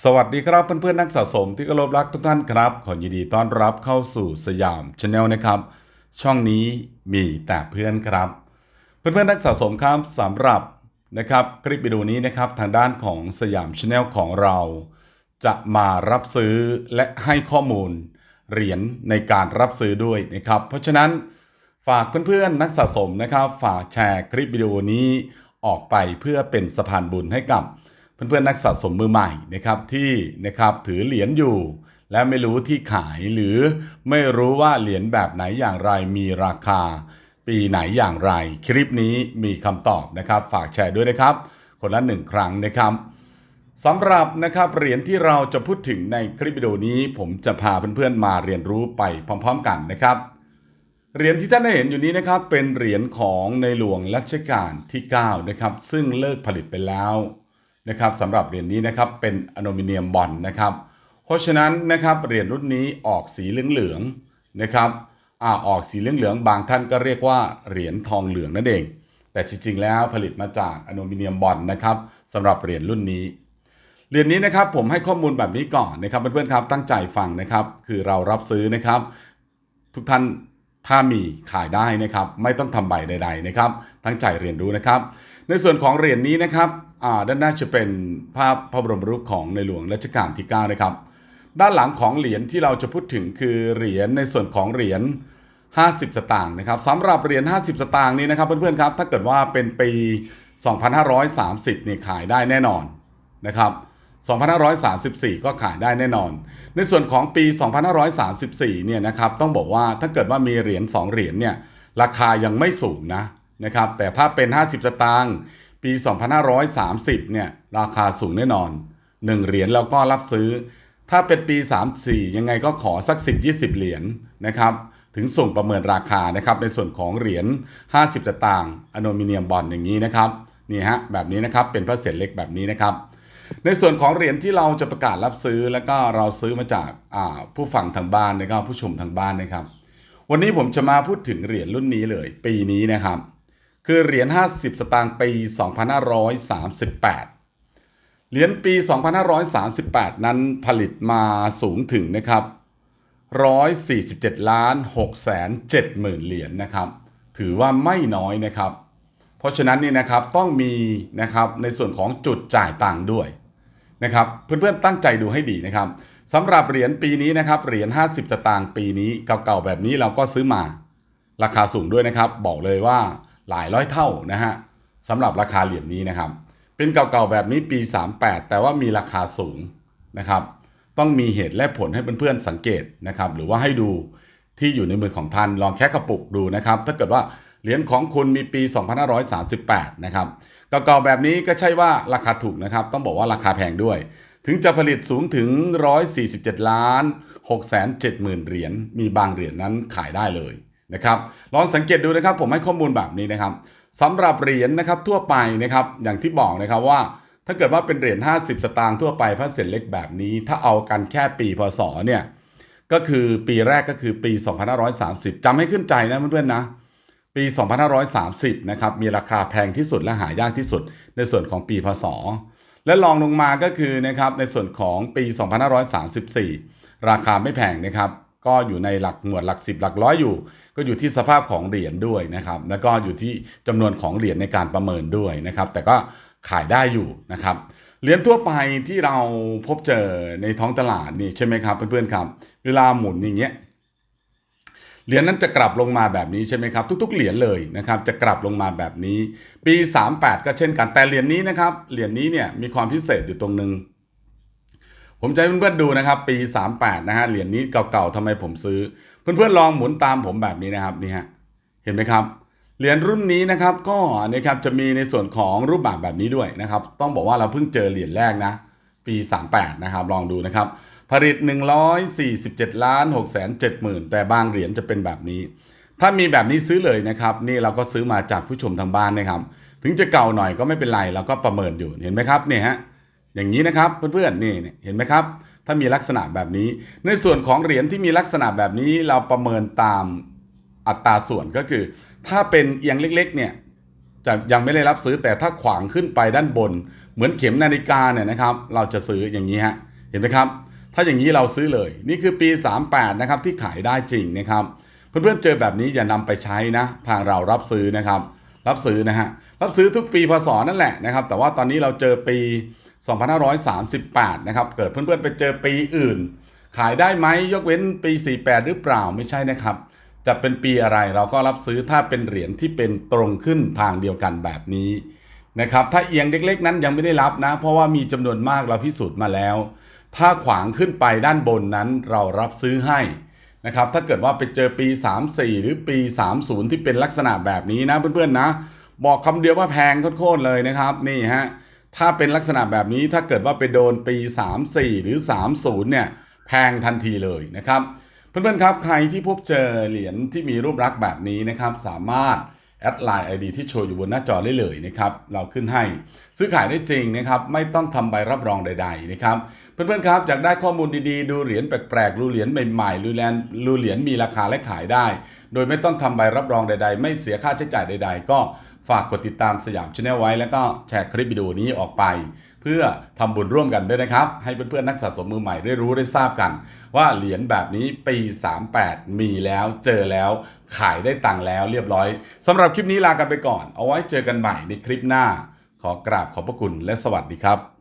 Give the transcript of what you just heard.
สวัสดีครับเพื่อนๆนักสะสมที่เคารพรักทุกท่านครับ ขอยินดีต้อนรับเข้าสู่สยามชาแนลนะครับ ช่องนี้มีแต่เพื่อนครับ เพื่อนๆนักสะสมครับสำหรับนะครับคลิปวิดีโอนี้นะครับทางด้านของสยามชาแนลของเรา จะมารับซื้อและให้ข้อมูลเหรียญในการรับซื้อด้วยนะครับ เพราะฉะนั้นฝากเพื่อนๆนักสะสมนะครับ ฝากแชร์คลิปวิดีโอนี้ออกไปเพื่อเป็นสะพานบุญให้กับ เพื่อนๆนักสะสมมือใหม่นะครับที่นะครับถือเหรียญอยู่ และไม่รู้ที่ขายหรือไม่รู้ว่าเหรียญแบบไหนอย่างไรมีราคา ปีไหนอย่างไร คลิปนี้มีคำตอบนะครับ ฝากแชร์ด้วยนะครับ คนละหนึ่งครั้งนะครับสำหรับนะครับเหรียญที่เราจะพูดถึงในคลิปวิดีโอนี้ ผมจะพาเพื่อนๆมาเรียนรู้ไปพร้อม ๆ กันนะครับเหรียญที่ท่านได้เห็นอยู่นี้นะครับเป็นเหรียญของในหลวงรัชกาลที่ 9 นะครับ ซึ่งเลิกผลิตไปแล้ว นะครับสำหรับเหรียญนี้นะครับเป็นอลูมิเนียมบอลนะครับ เพราะฉะนั้นนะครับเหรียญรุ่นนี้ออกสีเหลืองๆนะครับอ่าออกสีเหลืองๆบางท่านก็เรียกว่าเหรียญทองเหลืองนั่นเอง แต่จริงๆแล้วผลิตมาจากอลูมิเนียมบอลนะครับสำหรับเหรียญรุ่นนี้เหรียญนี้นะครับผมให้ข้อมูลแบบนี้ก่อนนะครับเพื่อนๆครับตั้งใจฟังนะครับ คือเรารับซื้อนะครับ ทุกท่าน ถ้ามีขายได้นะครับ ไม่ต้องทำใบใด ๆนะครับตั้งใจเรียนรู้นะครับ ในส่วนของเหรียญนี้นะครับอ่าด้านหน้าจะเป็นภาพพระบรมรูปของในหลวงรัชกาลที่ 9 นะครับ ด้านหลังของเหรียญที่เราจะพูดถึงคือเหรียญในส่วนของเหรียญ50 สตางค์นะครับสำหรับเหรียญ50 สตางค์นี้นะครับ เพื่อนๆครับ ถ้าเกิดว่าเป็นปี 2530เนี่ยขายได้แน่นอนนะครับ 2534 ก็ขายได้แน่นอน ในส่วนของปี 2534 เนี่ยนะครับต้องบอกว่าถ้าเกิดว่ามีเหรียญ2เหรียญเนี่ยราคายังไม่สูงนะนะครับแต่ถ้าเป็น 50 สตางค์ปี 2530 เนี่ยราคาสูงแน่นอน 1 เหรียญแล้วก็รับซื้อ ถ้าเป็นปี 34 ยังไงก็ขอสัก 10-20 เหรียญนะครับถึงส่งประเมินราคานะครับในส่วนของเหรียญ 50 สตางค์อลูมิเนียมบอลอย่างนี้นะครับนี่ฮะแบบนี้นะครับเป็นพระเศษเล็กแบบนี้นะครับ ในส่วนของเหรียญที่เราจะประกาศรับซื้อแล้วก็เราซื้อมาจากผู้ฟังทางบ้านนะครับผู้ชมทางบ้านนะครับ วันนี้ผมจะมาพูดถึงเหรียญรุ่นนี้เลย ปีนี้นะครับ คือเหรียญ 50 สตางค์ปี 2538 เหรียญปี 2538 นั้นผลิตมาสูงถึงนะครับ 147 ล้าน6แสน7หมื่นเหรียญนะครับ ถือว่าไม่น้อยนะครับ เพราะฉะนั้นนี่นะครับต้องมีนะครับในส่วนของจุดจ่ายตังค์ด้วยนะครับเพื่อนๆตั้งใจดูให้ดีนะครับสำหรับเหรียญปีนี้นะครับเหรียญ50สตางค์ปีนี้เก่าๆแบบนี้เราก็ซื้อมา ราคาสูงด้วยนะครับ บอกเลยว่าหลายร้อยเท่านะฮะสำหรับราคาเหรียญนี้นะครับ เป็นเก่าๆแบบนี้ปี 38 แต่ว่ามีราคาสูงนะครับ ต้องมีเหตุและผลให้เพื่อนๆสังเกตนะครับ หรือว่าให้ดูที่อยู่ในมือของท่านลองแค่กระปุกดูนะครับ ถ้าเกิดว่า เหรียญของคุณมีปี 2538 นะครับเก่าๆแบบนี้ก็ใช่ว่าราคาถูกนะครับ ต้องบอกว่าราคาแพงด้วย ถึงจะผลิตสูงถึง 147 ล้าน6แสน7หมื่นเหรียญ มีบางเหรียญนั้นขายได้เลยนะครับ ลองสังเกตดูนะครับ ผมให้ข้อมูลแบบนี้นะครับสำหรับเหรียญนะครับทั่วไปนะครับ อย่างที่บอกนะครับว่าถ้าเกิดว่าเป็นเหรียญ 50 สตางค์ทั่วไปพระเศษเล็กแบบนี้ ถ้าเอากันแค่ปีพศเนี่ย ก็คือปีแรกก็คือปี 2530จำให้ขึ้นใจนะเพื่อนๆนะ ปี 2530 นะครับมีราคาแพงที่สุดและหายากที่สุดในส่วนของปีพศ และรองลงมาก็คือนะครับในส่วนของปี 2534 ราคาไม่แพงนะครับ ก็อยู่ในหลักหมวดหลัก 10 หลักร้อยอยู่ ก็อยู่ที่สภาพของเหรียญด้วยนะครับ แล้วก็อยู่ที่จำนวนของเหรียญในการประเมินด้วยนะครับ แต่ก็ขายได้อยู่นะครับเหรียญทั่วไปที่เราพบเจอในท้องตลาดนี่ใช่ไหมครับเพื่อนๆครับ เวลาหมุนอย่างเงี้ย เหรียญนั้นจะกลับลงมาแบบนี้ใช่ไหมครับ ทุก ๆ เหรียญเลยนะครับ จะกลับลงมาแบบนี้ ปี 38 ก็เช่นกันแต่เหรียญนี้นะครับเหรียญนี้เนี่ยมีความพิเศษอยู่ตรงนึงผมจะให้เพื่อนๆดูนะครับ ปี 38 นะฮะเหรียญนี้เก่าๆทำไมผมซื้อ เพื่อนๆลองหมุนตามผมแบบนี้นะครับนี่ฮะเห็นไหมครับเหรียญรุ่นนี้นะครับก็นะครับจะมีในส่วนของรูปแบบแบบนี้ด้วยนะครับ ต้องบอกว่าเราเพิ่งเจอเหรียญแรกนะ ปี 38 นะครับ ลองดูนะครับ ผลิต 147 ล้าน6แสน7หมื่นแต่บางเหรียญจะเป็นแบบนี้ ถ้ามีแบบนี้ซื้อเลยนะครับ นี่เราก็ซื้อมาจากผู้ชมทางบ้านนะครับ ถึงจะเก่าหน่อยก็ไม่เป็นไรเราก็ประเมินอยู่เห็นไหมครับเนี่ยฮะอย่างนี้นะครับเพื่อนๆนี่เห็นไหมครับ ถ้ามีลักษณะแบบนี้ ในส่วนของเหรียญที่มีลักษณะแบบนี้เราประเมินตามอัตราส่วนก็คือ ถ้าเป็นเอียงเล็กๆเนี่ยจะยังไม่ได้รับซื้อแต่ถ้าขวางขึ้นไปด้านบน เหมือนเข็มนาฬิกาเนี่ยนะครับ เราจะซื้ออย่างนี้ฮะเห็นไหมครับ ถ้าอย่างนี้เราซื้อเลย นี่คือปี 38 นะครับที่ขายได้จริงนะครับ เพื่อนๆเจอแบบนี้อย่านำไปใช้นะ ทางเรารับซื้อนะครับ รับซื้อนะฮะ รับซื้อทุกปีพศนั่นแหละนะครับ แต่ว่าตอนนี้เราเจอปี 2538 นะครับ เกิดเพื่อนๆไปเจอปีอื่น ขายได้ไหมยกเว้นปี 48 หรือเปล่าไม่ใช่นะครับ จะเป็นปีอะไรเราก็รับซื้อถ้าเป็นเหรียญที่เป็นตรงขึ้นทางเดียวกันแบบนี้นะครับ ถ้าเอียงเล็ก ๆ นั้นยังไม่ได้รับนะ เพราะว่ามีจำนวนมากเราพิสูจน์มาแล้ว ถ้าขวางขึ้นไปด้านบนนั้นเรารับซื้อให้นะครับ ถ้าเกิดว่าไปเจอปี 34 หรือปี 30 ที่เป็นลักษณะแบบนี้นะเพื่อนๆนะ บอกคำเดียวว่าแพงโคตรเลยนะครับนี่ฮะถ้าเป็นลักษณะแบบนี้ถ้าเกิดว่าไปโดนปี 34 หรือ 30 เนี่ยแพงทันทีเลยนะครับ เพื่อนๆครับใครที่พบเจอเหรียญที่มีรูปลักษณ์แบบนี้นะครับสามารถแอดไลน์ ID ที่โชว์อยู่บนหน้าจอได้เลยนะครับ เราขึ้นให้ ซื้อขายได้จริงนะครับ ไม่ต้องทำใบรับรองใด ๆ นะครับเพื่อนๆครับอยากได้ข้อมูลดีๆ ดูเหรียญแปลกๆดูเหรียญใหม่ๆดูเหรียญดูเหรียญมีราคาและขายได้ โดยไม่ต้องทำใบรับรองใด ๆ ไม่เสียค่าใช้จ่ายใด ๆ ก็ฝากกดติดตามสยามชาแนลไว้ แล้วก็แชร์คลิปวิดีโอนี้ออกไป เพื่อทำบุญร่วมกันด้วยนะครับ ให้เพื่อนๆนักสะสมมือใหม่ได้รู้ได้ทราบกัน ว่าเหรียญแบบนี้ปี 38 มีแล้วเจอแล้ว ขายได้ตังค์แล้วเรียบร้อยสำหรับคลิปนี้ลากันไปก่อน เอาไว้เจอกันใหม่ในคลิปหน้า ขอกราบขอบพระคุณและสวัสดีครับ